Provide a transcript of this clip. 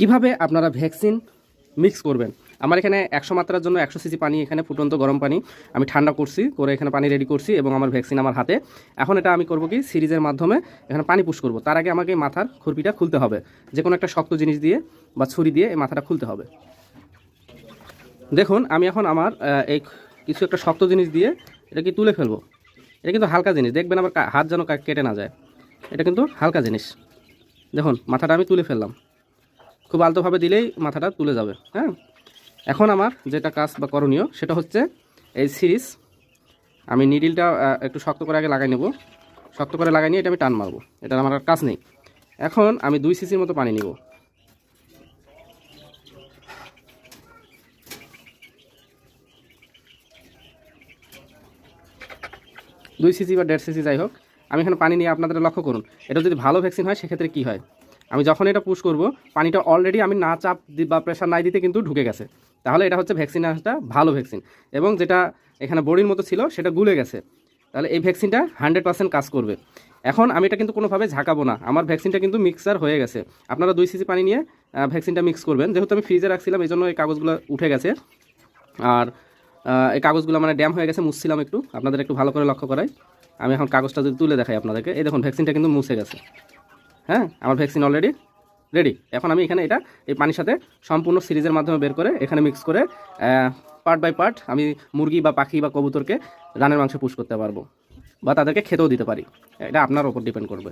কীভাবে আপনারা vaccine mix করবেন? আমার এখানে একশো মাত্রার জন্য একশো সিসি পানি এখানে ফুটন্ত গরম পানি আমি ঠান্ডা করছি, করে এখানে পানি রেডি করছি এবং আমার ভ্যাকসিন আমার হাতে। এখন এটা আমি করব কি সিরিজের মাধ্যমে এখানে পানি পুশ করব। তার আগে আমাকে মাথার খুরপিটা খুলতে হবে। যে কোনো একটা শক্ত জিনিস দিয়ে বা ছুরি দিয়ে এই মাথাটা খুলতে হবে। দেখুন, আমি এখন আমার এই কিছু একটা শক্ত জিনিস দিয়ে এটা কি তুলে ফেলব? এটা কিন্তু হালকা জিনিস। দেখবেন আমার হাত যেন কেটে না যায়। এটা কিন্তু হালকা জিনিস। দেখুন, মাথাটা আমি তুলে ফেললাম। খুব আলতোভাবে দিলেই মাথাটা তুলে যাবে হ্যাঁ? এখন আমার যেটা কাজ বা করণীয় সেটা হচ্ছে এই সিরিজ, আমি নিডিলটা একটু শক্ত করে আগে লাগাই নেব। শক্ত করে লাগাই নিয়ে এটা আমি টান মারবো এটা আমার আর কাজ নেই। এখন আমি দুই সিসির মতো পানি নিব। দুই সিসি বা দেড় সিসি যাই হোক, আমি এখানে পানি নিয়ে আপনাদের লক্ষ্য করুন, এটা যদি ভালো ভ্যাকসিন হয়, সেক্ষেত্রে কী হয়? আমি যখন এটা পুশ করব, পানিটা অলরেডি আমি না চাপ বা প্রেশার নাই দিতে কিন্তু ঢুকে গেছে। তাহলে এটা হচ্ছে ভ্যাকসিনটা ভালো ভ্যাকসিন এবং যেটা এখানে বড়ির মতো ছিল, সেটা গুলে গেছে। তাহলে এই ভ্যাকসিনটা হান্ড্রেড পার্সেন্ট কাজ করবে। এখন আমি এটা কিন্তু কোনোভাবে ঝাঁকাবো না। আমার ভ্যাকসিনটা কিন্তু মিক্সার হয়ে গেছে। আপনারা দুই সিসি পানি নিয়ে ভ্যাকসিনটা মিক্স করবেন। যেহেতু আমি ফ্রিজে রাখছিলাম এই জন্য এই কাগজগুলো উঠে গেছে। আর এই কাগজগুলো মানে ড্যাম হয়ে গেছে, মুছছিলাম একটু। আপনাদের একটু ভালো করে লক্ষ্য করাই। আমি এখন কাগজটা যদি তুলে দেখাই আপনাদেরকে। এই দেখুন ভ্যাকসিনটা কিন্তু মুছে গেছে। হ্যাঁ আমার ভ্যাকসিন অলরেডি রেডি এখন আমি এখানে এটা, এই পানির সাথে সম্পূর্ণ সিরিজের মাধ্যমে বের করে এখানে মিক্স করে পার্ট বাই পার্ট আমি মুরগি বা পাখি বা কবুতরকে রানের মাংস পুষ করতে পারব বা তাদেরকে খেতেও দিতে পারি। এটা আপনার ওপর ডিপেন্ড করবে।